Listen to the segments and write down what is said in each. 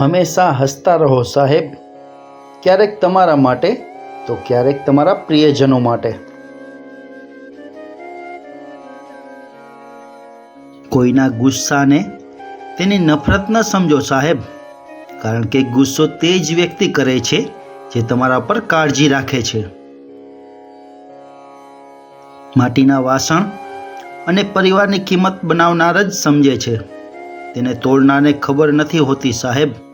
હંમેશા હસતા રહો સાહેબ. ક્યારેક તમારા માટે, તો ક્યારેક તમારા પ્રિયજનો માટે. કોઈના ગુસ્સાને તેની નફરત ન સમજો સાહેબ, કારણ કે ગુસ્સો તે જ વ્યક્તિ કરે છે જે તમારા પર કાળજી રાખે છે. માટીના વાસણ અને પરિવારની કિંમત બનાવનાર જ સમજે છે. તેને તોડનારને ખબર નથી હોતી સાહેબ.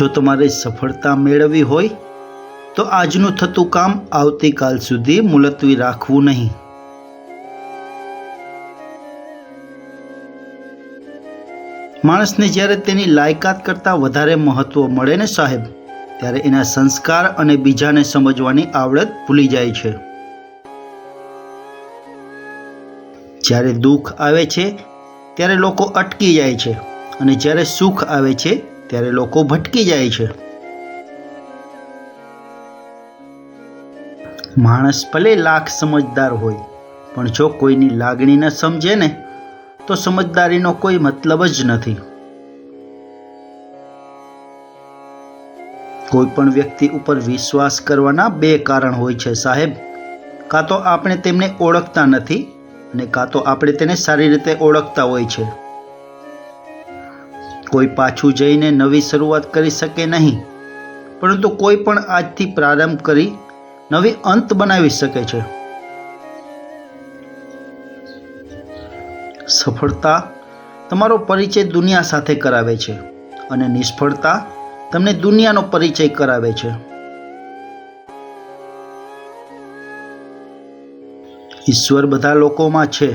જો તમારે સફળતા મેળવવી હોય, તો આજનું થતું કામ આવતીકાલ સુધી મુલતવી રાખવું નહીં. માણસને જ્યારે તેની લાયકાત કરતાં વધારે મહત્વ મળે ને સાહેબ, ત્યારે એના સંસ્કાર અને બીજાને સમજવાની આવડત ભૂલી જાય છે. જ્યારે દુઃખ આવે છે, ત્યારે લોકો અટકી જાય છે અને જ્યારે સુખ આવે છે ત્યારે લોકો ભટકી જાય છે. માણસ ભલે લાખ સમજદાર હોય, પણ જો કોઈની લાગણી ન સમજે ને, તો સમજદારીનો કોઈ મતલબ જ નથી. કોઈ પણ વ્યક્તિ ઉપર વિશ્વાસ કરવાના બે કારણ હોય છે સાહેબ. કાં તો આપણે તેમને ઓળખતા નથી, અને કાં તો આપણે તેને સારી રીતે ઓળખતા હોય છે. કોઈ પાછું જઈને નવી શરૂઆત કરી શકે નહીં. પરંતુ કોઈ પણ આજથી પ્રારંભ કરી નવી અંત બનાવી શકે છે. સફળતા તમારો પરિચય દુનિયા સાથે કરાવે છે અને નિષ્ફળતા તમને દુનિયાનો પરિચય કરાવે છે. ઈશ્વર બધા લોકોમાં છે,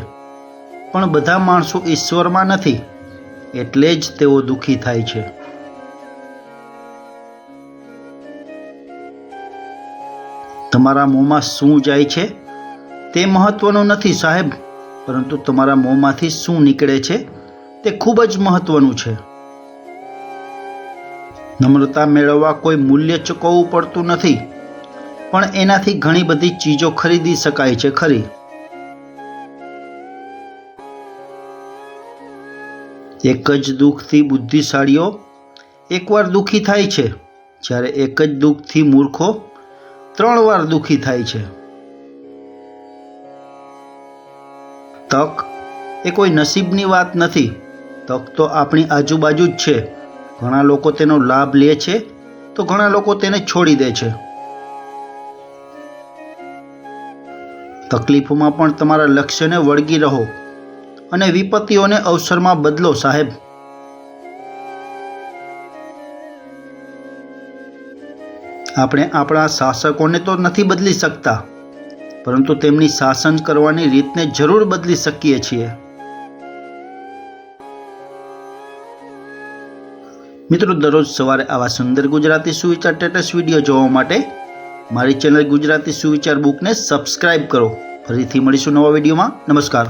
પણ બધા માણસો ઈશ્વરમાં નથી. એટલે જ તેઓ દુઃખી થાય છે. તમારા મોંમાં શું જાય છે? તે મહત્વનું નથી સાહેબ, પરંતુ તમારા મોંમાંથી શું નીકળે છે તે ખૂબ જ મહત્વનું છે. નમ્રતા મેળવવા કોઈ મૂલ્ય ચૂકવવું પડતું નથી, પણ એનાથી ઘણી બધી ચીજો ખરીદી શકાય છે ખરી. એક જ દુઃખથી બુદ્ધિશાળીઓ એકવાર દુઃખી થાય છે. જ્યારે એક જ દુઃખથી મૂર્ખો ત્રણ વાર દુઃખી થાય છે. તક એ કોઈ નસીબની વાત નથી. તક તો આપણી આજુબાજુ જ છે. ઘણા લોકો તેનો લાભ લે છે તો ઘણા લોકો તેને છોડી દે છે. તકલીફોમાં પણ તમારા લક્ષ્યને વળગી રહો. અને વિપત્તિઓને અવસરમાં બદલો, સાહેબ. આપણે આપણા શાસકોને તો નથી બદલી શકતા, પરંતુ તેમની શાસન કરવાની રીતને જરૂર બદલી શકીએ છીએ. મિત્રો, દરરોજ સવારે આવા સુંદર ગુજરાતી સુવિચાર ટેટસ વીડિયો જોવા માટે મારી ચેનલ ગુજરાતી સુવિચાર બુકને સબસ્ક્રાઇબ કરો. ફરીથી મળીશું નવા વિડીયોમાં. નમસ્કાર.